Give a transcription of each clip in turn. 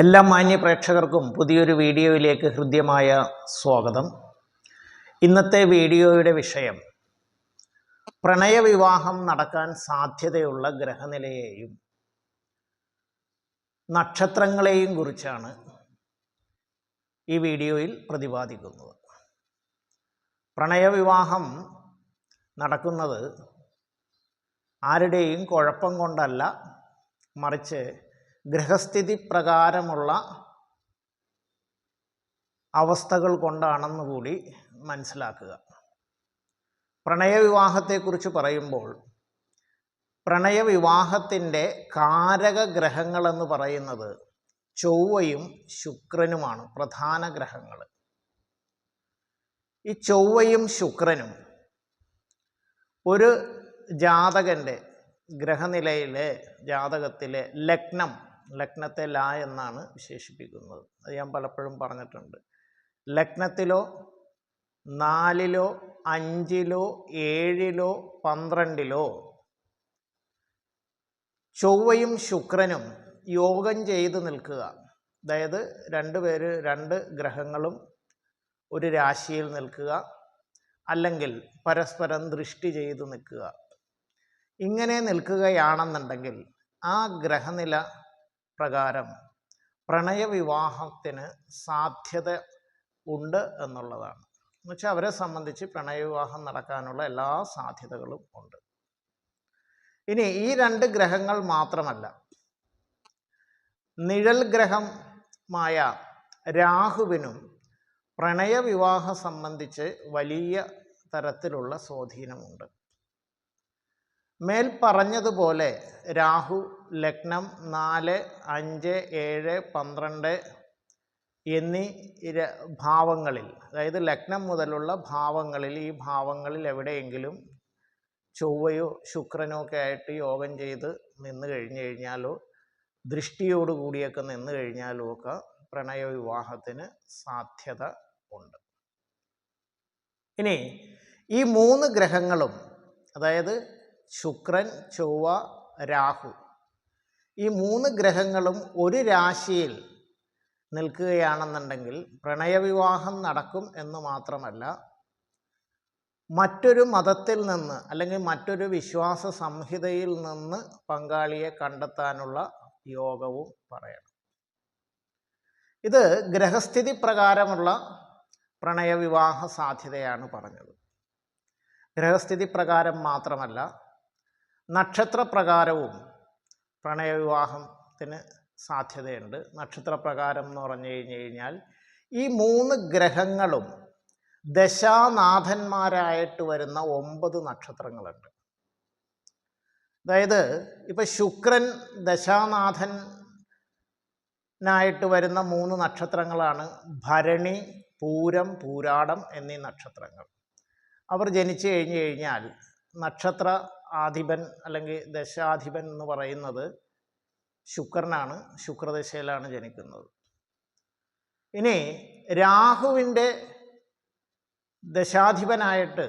എല്ലാ മാന്യ പ്രേക്ഷകർക്കും പുതിയൊരു വീഡിയോയിലേക്ക് ഹൃദ്യമായ സ്വാഗതം. ഇന്നത്തെ വീഡിയോയുടെ വിഷയം പ്രണയവിവാഹം നടക്കാൻ സാധ്യതയുള്ള ഗ്രഹനിലയെയും നക്ഷത്രങ്ങളെയും കുറിച്ചാണ് ഈ വീഡിയോയിൽ പ്രതിപാദിക്കുന്നത്. പ്രണയവിവാഹം നടക്കുന്നത് ആരുടെയും കുഴപ്പം കൊണ്ടല്ല മറിച്ച് ഗ്രഹസ്ഥിതി പ്രകാരമുള്ള അവസ്ഥകൾ കൊണ്ടാണെന്ന് കൂടി മനസ്സിലാക്കുക. പ്രണയവിവാഹത്തെക്കുറിച്ച് പറയുമ്പോൾ പ്രണയവിവാഹത്തിന്റെ കാരക ഗ്രഹങ്ങളെന്ന് പറയുന്നത് ചൊവ്വയും ശുക്രനുമാണ് പ്രധാന ഗ്രഹങ്ങൾ. ഈ ചൊവ്വയും ശുക്രനും ഒരു ജാതകന്റെ ഗ്രഹനിലയിലെ ജാതകത്തിലെ ലഗ്നം ലഗ്നത്തെ ല എന്നാണ് വിശേഷിപ്പിക്കുന്നത്. അത് ഞാൻ പലപ്പോഴും പറഞ്ഞിട്ടുണ്ട്. ലഗ്നത്തിലോ നാലിലോ അഞ്ചിലോ ഏഴിലോ പന്ത്രണ്ടിലോ ചൊവ്വയും ശുക്രനും യോഗം ചെയ്ത് നിൽക്കുക. അതായത് രണ്ട് പേര് രണ്ട് ഗ്രഹങ്ങളും ഒരു രാശിയിൽ നിൽക്കുക. അല്ലെങ്കിൽ പരസ്പരം ദൃഷ്ടി ചെയ്ത് നിൽക്കുക. ഇങ്ങനെ നിൽക്കുകയാണെന്നുണ്ടെങ്കിൽ ആ ഗ്രഹനില പ്രകാരം പ്രണയവിവാഹത്തിന് സാധ്യത ഉണ്ട് എന്നുള്ളതാണ്. എന്നുവെച്ചാൽ അവരെ സംബന്ധിച്ച് പ്രണയവിവാഹം നടക്കാനുള്ള എല്ലാ സാധ്യതകളും ഉണ്ട്. ഇനി ഈ രണ്ട് ഗ്രഹങ്ങൾ മാത്രമല്ല നിഴൽ ഗ്രഹമായ രാഹുവിനും പ്രണയവിവാഹം സംബന്ധിച്ച് വലിയ തരത്തിലുള്ള സ്വാധീനമുണ്ട്. മേൽ പറഞ്ഞതുപോലെ രാഹു ലഗ്നം നാല് അഞ്ച് ഏഴ് പന്ത്രണ്ട് എന്നീ ഭാവങ്ങളിൽ അതായത് ലഗ്നം മുതലുള്ള ഭാവങ്ങളിൽ ഈ ഭാവങ്ങളിൽ എവിടെയെങ്കിലും ചൊവ്വയോ ശുക്രനോ ഒക്കെ ആയിട്ട് യോഗം ചെയ്ത് നിന്ന് കഴിഞ്ഞു കഴിഞ്ഞാലോ ദൃഷ്ടിയോട് കൂടിയൊക്കെ നിന്ന് കഴിഞ്ഞാലോ ഒക്കെ പ്രണയ വിവാഹത്തിന് സാധ്യത ഉണ്ട്. ഇനി ഈ മൂന്ന് ഗ്രഹങ്ങളും അതായത് ശുക്രൻ ചൊവ്വ രാഹു. ഈ മൂന്ന് ഗ്രഹങ്ങളും ഒരു രാശിയിൽ നിൽക്കുകയാണെന്നുണ്ടെങ്കിൽ പ്രണയവിവാഹം നടക്കും എന്ന് മാത്രമല്ല മറ്റൊരു മതത്തിൽ നിന്ന് അല്ലെങ്കിൽ മറ്റൊരു വിശ്വാസ സംഹിതയിൽ നിന്ന് പങ്കാളിയെ കണ്ടെത്താനുള്ള യോഗവും പറയണം. ഇത് ഗ്രഹസ്ഥിതി പ്രകാരമുള്ള പ്രണയവിവാഹ സാധ്യതയാണ് പറഞ്ഞത്. ഗ്രഹസ്ഥിതി പ്രകാരം മാത്രമല്ല നക്ഷത്രപ്രകാരവും പ്രണയവിവാഹത്തിന് സാധ്യതയുണ്ട്. നക്ഷത്രപ്രകാരം എന്ന് പറഞ്ഞു കഴിഞ്ഞു കഴിഞ്ഞാൽ ഈ മൂന്ന് ഗ്രഹങ്ങളും ദശാനാഥന്മാരായിട്ട് വരുന്ന ഒമ്പത് നക്ഷത്രങ്ങളുണ്ട്. അതായത് ഇപ്പം ശുക്രൻ ദശാനാഥനായിട്ട് വരുന്ന മൂന്ന് നക്ഷത്രങ്ങളാണ് ഭരണി പൂരം പൂരാടം എന്നീ നക്ഷത്രങ്ങൾ. അവർ ജനിച്ചു കഴിഞ്ഞു കഴിഞ്ഞാൽ നക്ഷത്ര ആധിപൻ അല്ലെങ്കിൽ ദശാധിപൻ എന്ന് പറയുന്നത് ശുക്രനാണ് ശുക്രദശയിലാണ് ജനിക്കുന്നത്. ഇനി രാഹുവിന്റെ ദശാധിപനായിട്ട്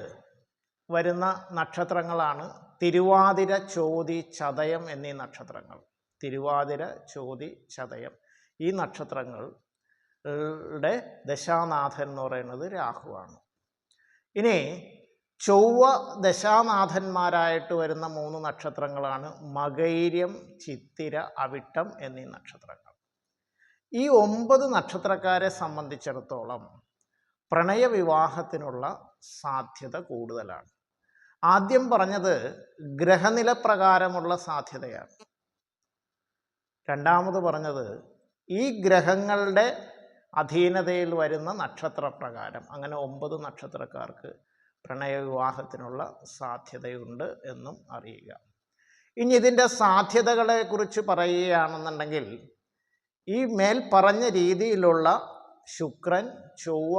വരുന്ന നക്ഷത്രങ്ങളാണ് തിരുവാതിര ചോതി ചതയം എന്നീ നക്ഷത്രങ്ങൾ. തിരുവാതിര ചോതി ചതയം ഈ നക്ഷത്രങ്ങളുടെ ദശാനാഥൻ എന്ന് പറയുന്നത് രാഹുവാണ്. ഇനി ചൊവ്വ ദശാനാഥന്മാരായിട്ട് വരുന്ന മൂന്ന് നക്ഷത്രങ്ങളാണ് മകൈര്യം ചിത്തിര അവിട്ടം എന്നീ നക്ഷത്രങ്ങൾ. ഈ ഒമ്പത് നക്ഷത്രക്കാരെ സംബന്ധിച്ചിടത്തോളം പ്രണയവിവാഹത്തിനുള്ള സാധ്യത കൂടുതലാണ്. ആദ്യം പറഞ്ഞത് ഗ്രഹനില പ്രകാരമുള്ള സാധ്യതയാണ്. രണ്ടാമത് പറഞ്ഞത് ഈ ഗ്രഹങ്ങളുടെ അധീനതയിൽ വരുന്ന നക്ഷത്രപ്രകാരം. അങ്ങനെ ഒമ്പത് നക്ഷത്രക്കാർക്ക് പ്രണയവിവാഹത്തിനുള്ള സാധ്യതയുണ്ട് എന്നും അറിയുക. ഇനി ഇതിന്റെ സാധ്യതകളെക്കുറിച്ച് പറയുകയാണെന്നുണ്ടെങ്കിൽ ഈ മേൽ പറഞ്ഞ രീതിയിലുള്ള ശുക്രൻ ചൊവ്വ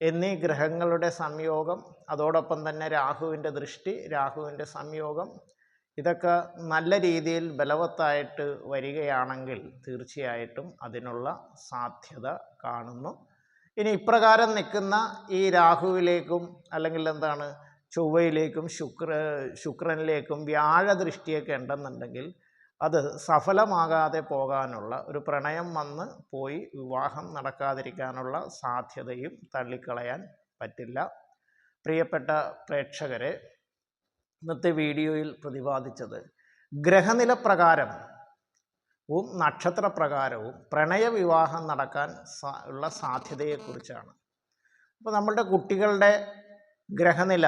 എന്നീ ഗ്രഹങ്ങളുടെ സംയോഗം അതോടൊപ്പം തന്നെ രാഹുവിന്റെ ദൃഷ്ടി രാഹുവിന്റെ സംയോഗം ഇതൊക്കെ നല്ല രീതിയിൽ ബലവത്തായിട്ട് വരികയാണെങ്കിൽ തീർച്ചയായിട്ടും അതിനുള്ള സാധ്യത കാണുന്നു. ഇനി ഇപ്രകാരം നിൽക്കുന്ന ഈ രാഹുവിലേക്കും അല്ലെങ്കിൽ എന്താണ് ചൊവ്വയിലേക്കും ശുക്ര ശുക്രനിലേക്കും വ്യാഴദൃഷ്ടിയൊക്കെ ഉണ്ടെന്നുണ്ടെങ്കിൽ അത് സഫലമാകാതെ പോകാനുള്ള ഒരു പ്രണയം വന്ന് പോയി വിവാഹം നടക്കാതിരിക്കാനുള്ള സാധ്യതയും തള്ളിക്കളയാൻ പറ്റില്ല. പ്രിയപ്പെട്ട പ്രേക്ഷകരെ ഇന്നത്തെ വീഡിയോയിൽ പ്രതിപാദിച്ചത് ഗ്രഹനില പ്രകാരം വും നക്ഷത്രപ്രകാരവും പ്രണയവിവാഹം നടക്കാൻ ഉള്ള സാധ്യതയെക്കുറിച്ചാണ്. അപ്പോൾ നമ്മളുടെ കുട്ടികളുടെ ഗ്രഹനില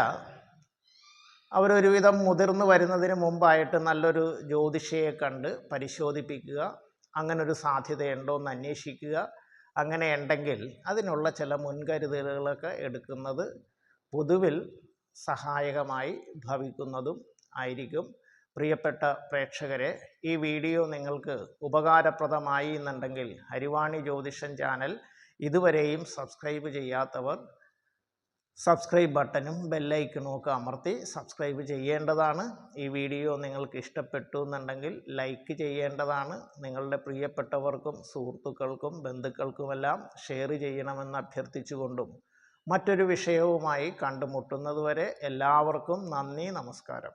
അവരൊരുവിധം മുതിർന്നു വരുന്നതിന് മുമ്പായിട്ട് നല്ലൊരു ജ്യോതിഷയെ കണ്ട് പരിശോധിപ്പിക്കുക അങ്ങനൊരു സാധ്യതയുണ്ടോ എന്ന് അന്വേഷിക്കുക അങ്ങനെ ഉണ്ടെങ്കിൽ അതിനുള്ള ചില മുൻകരുതലുകളൊക്കെ എടുക്കുന്നത് പൊതുവിൽ സഹായകമായി ഭവിക്കുന്നതും ആയിരിക്കും. പ്രിയപ്പെട്ട പ്രേക്ഷകരെ ഈ വീഡിയോ നിങ്ങൾക്ക് ഉപകാരപ്രദമായി എന്നുണ്ടെങ്കിൽ ഹരിവാണി ജ്യോതിഷൻ ചാനൽ ഇതുവരെയും സബ്സ്ക്രൈബ് ചെയ്യാത്തവർ സബ്സ്ക്രൈബ് ബട്ടണും ബെല്ലൈക്കണും ഒക്കെ അമർത്തി സബ്സ്ക്രൈബ് ചെയ്യേണ്ടതാണ്. ഈ വീഡിയോ നിങ്ങൾക്ക് ഇഷ്ടപ്പെട്ടു എന്നുണ്ടെങ്കിൽ ലൈക്ക് ചെയ്യേണ്ടതാണ്. നിങ്ങളുടെ പ്രിയപ്പെട്ടവർക്കും സുഹൃത്തുക്കൾക്കും ബന്ധുക്കൾക്കുമെല്ലാം ഷെയർ ചെയ്യണമെന്ന് അഭ്യർത്ഥിച്ചുകൊണ്ടും മറ്റൊരു വിഷയവുമായി കണ്ടുമുട്ടുന്നതുവരെ എല്ലാവർക്കും നന്ദി നമസ്കാരം.